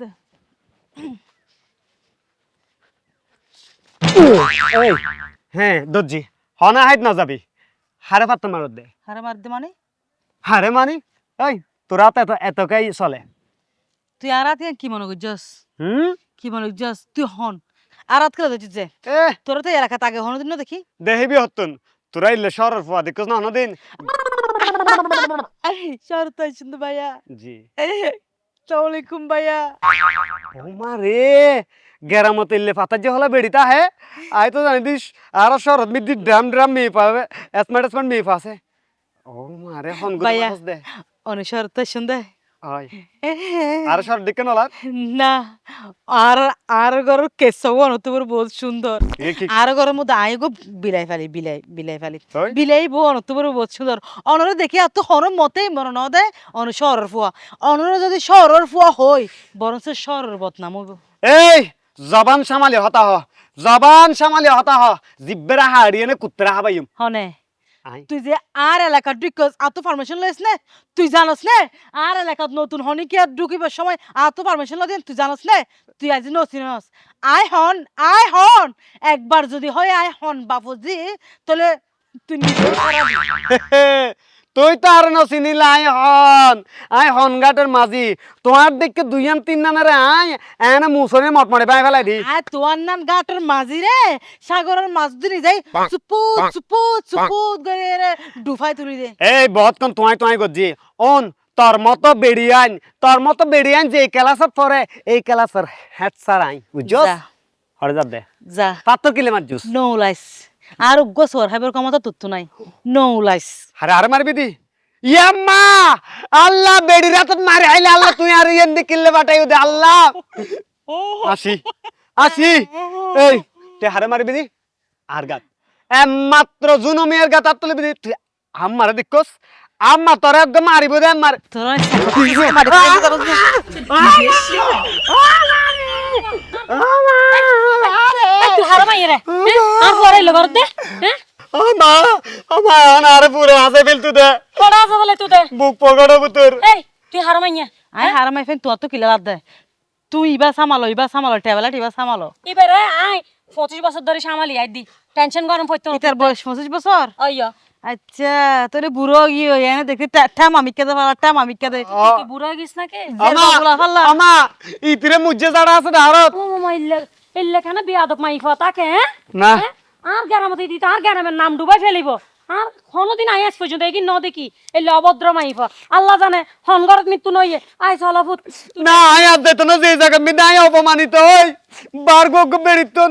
দে এই হ্যাঁ দর্জি হনা হাইট না যাবি হারে পাত্তা মারত দে হারে মার দে মানে হারে মানি এই তোরা তো এত এতকাই চলে তুই আর রাতে কি মনে করছস হুম কি মনে করছস তুই হন আর রাত করে দেখছিস যে এ তোরা তো এলাকাতে আগে হন দিন না দেখি দেহিবি হতুন তোরা ইল্লে শহরের ফুয়া দেখছ না অনদিন শহর তো ভাইয়া জি সালামালাইকুম ভাইয়া। ওমা রে গেরামো তেললে ফাতার যে হলা বেড়িতা হে। আই তো জানি দিস আর শরৎ মিদি ড্রাম ড্রাম মেয়ে পাবে এসমেন্ট এসমেন্ট মেয়ে পাশে ও মারে হনগুলো। দে। তো দে। হয় আর শহর দিকে নলার। না আর আর অনতবর বহুত সুন্দর। আর ঘরের মধ্যে আই গো বিলাই ফেলি বিলাই বিলাই ফেলি? বিলাই অনতবর বহুত সুন্দর। অনরে দেখি এত হর মতেই মনে ন দে অন শহরের ফুয়া। অনরে যদি শহরের ফুয়া হই বরং সে শহরের বদনাম হইব। এই জবান সামালি হতা হ। জবান সামালি হতা হ। জিব্বেরা হাড়িয়ে নে কুত্তরা হাবাইম। হনে। তুই যে আর এলাকা ঢুকস এত পারমিশন লইস নে। তুই জানস নে আর এলাকাত নতুন হনি কি আর ঢুকিবার সময় এত পারমিশন লদিন তুই জানস নে তুই আজ নছিনস আই হন আই হন একবার যদি হয় আই হন বাপুজি তাহলে তুই নিজে। তুই তো আর নচিনিল আই হন। আই হনঘাটের মাঝি। তোমার দিকে দুই আন তিন নানারে আই এনে মুসনে মটমটে পাই ফেলাই দি। আই তোয়ার নান ঘাটের মাঝি রে সাগরের মাছ দিনি যাই। চুপুত চুপুত চুপুত করে রে ডুফাই তুলি দে। এই বহুত কম তোমায় তোমায় গজি। অন তোর মতো বেড়িয়ান তোর মতো বেড়িয়ান যে এই ক্লাসত পড়ে এই ক্লাসের হেড স্যার আই। বুঝছস? যা। হরে যাব দে। যা। পাত্তর কিলে মার জুস নো লাইস। আর উগ্র সর হাইবার ক্ষমতা তুত্তু নাই। নো লাইস আরে আরে মারবি দি। ইয়াম্মা আল্লাহ বেড়ি রাতত মারে আইলে আল্লাহ তুই আর ইয়েন দি কিল্লে বাটাই দে আল্লাহ। আসি আসি। এই তে হারে মারবি দি আর গাত। মাত্র জুনো মেয়ের গাত আর তুলবি দি তুই আমার দেখছস আম্মা তোর একদম মারিব দে মার তোরা তুই হারামাই রে আর পরে এলো ঘরতে হ্যাঁ? আমা আমা আরে পুরো হাসে ফেলতু দে। পড়া আছে বলে তুই দে। বুক পকড়ো বুতর এই তুই হারামাইয়া আই হারামাই ফেন তোর তো কিলা দে। তুই ইবা সামালো ইবা সামালো টেবলেট ইবা সামালো। এবারে আয় পঁচিশ বছর ধরে সামালি আই দি। টেনশন গরম হইতো না বয়স পঁচিশ বছর? আচ্ছা তোর বুড়ো এনে দেখি বুড়ো হয়ে নাকি? আমা আমা ইতিরে মুজ্জে জাড়া আছে ও ইল্লে কেন বিয়াদব মাই তাকে হ্যাঁ? না। হ্যাঁ? আর গ্রামতে দিত আর গ্রামের নাম ডুবাই ফেলিব। আর কোনোদিন আই আজ পর্যন্ত দেখি ন দেখি এই অভদ্র মাইফ আল্লাহ জানে হনগরত মৃত্যু নইয়ে আই চলাফুত না আয় আর দেতো না যে জায়গা মি নাই অপমানিত হই। বার গো বেরিতন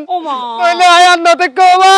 কইলে আয় আর নতে কমা